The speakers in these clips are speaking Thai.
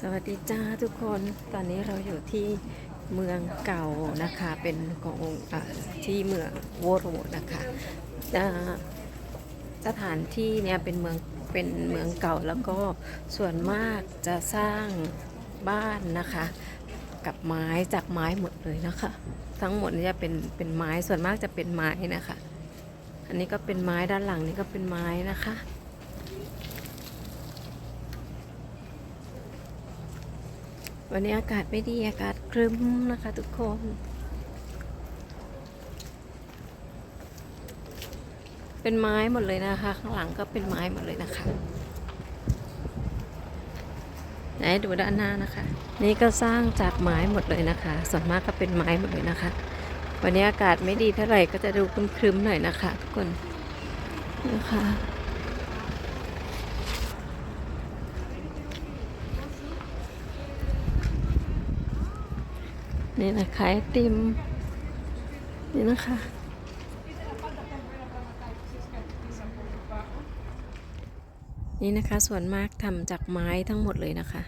สวัสดีจ้าทุกคนตอนนี้เราอยู่ที่เมืองเก่านะคะเป็นของอที่เมืองโวโรนะคะสถานที่เนี่ยเป็นเมืองเป็นเมืองเก่าแล้วก็ส่วนมากจะสร้างบ้านนะคะ กับไม้จากไม้หมดเลยนะคะ ทั้งหมดนี่จะเป็นเป็นไม้ส่วนมากจะเป็นไม้นะคะ อันนี้ก็เป็นไม้ด้านหลังนี่ก็เป็นไม้นะคะ วันนี้อากาศไม่ดีอากาศครึ้มนะคะทุกคน เป็นไม้หมดเลยนะคะ ข้างหลังก็เป็นไม้หมดเลยนะคะไหนดูด้านหน้านะคะ นี่ก็สร้างจากไม้หมดเลยนะคะ ส่วนมากก็เป็นไม้หมดเลยนะคะ วันนี้อากาศไม่ดีเท่าไหร่ก็จะดูครึ้มๆหน่อยนะคะทุกคนนะคะ นี่นะขายไอติม นี่นะคะ นี่นะคะส่วนมากทำจากไม้ทั้งหมดเลยนะคะ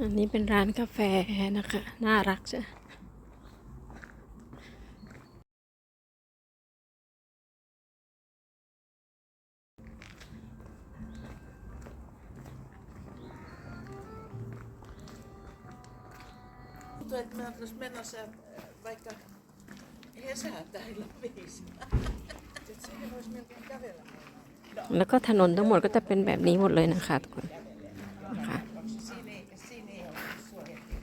อันนี้เป็นร้านกาแฟนะคะ น่ารักจ้ะตัวมันมันจะ viisi. Siihen voisi melkein kävellä. แล้วก็ถนนทั้งหมดก็จะเป็นแบบนี้หมดเลยนะคะทุกคนนะคะ Siinä ei, siinä ei ole suojattu.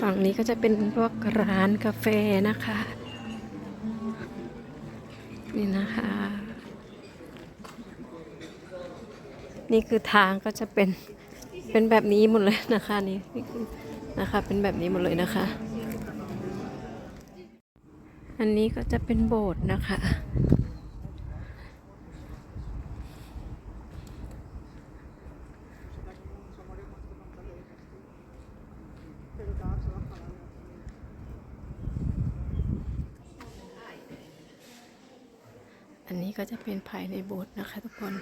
ฝั่งนี้ก็จะเป็นพวกร้านกาแฟนะคะ นี่นะคะ นี่คือทางก็จะเป็นเป็นแบบนี้หมดเลยนะคะนี่นี่คือนะคะเป็นแบบนี้หมดเลยนะคะ อันนี้ก็จะเป็นโบสถ์นะคะ อันนี้ก็จะเป็นภายในโบสถ์นะคะทุกคน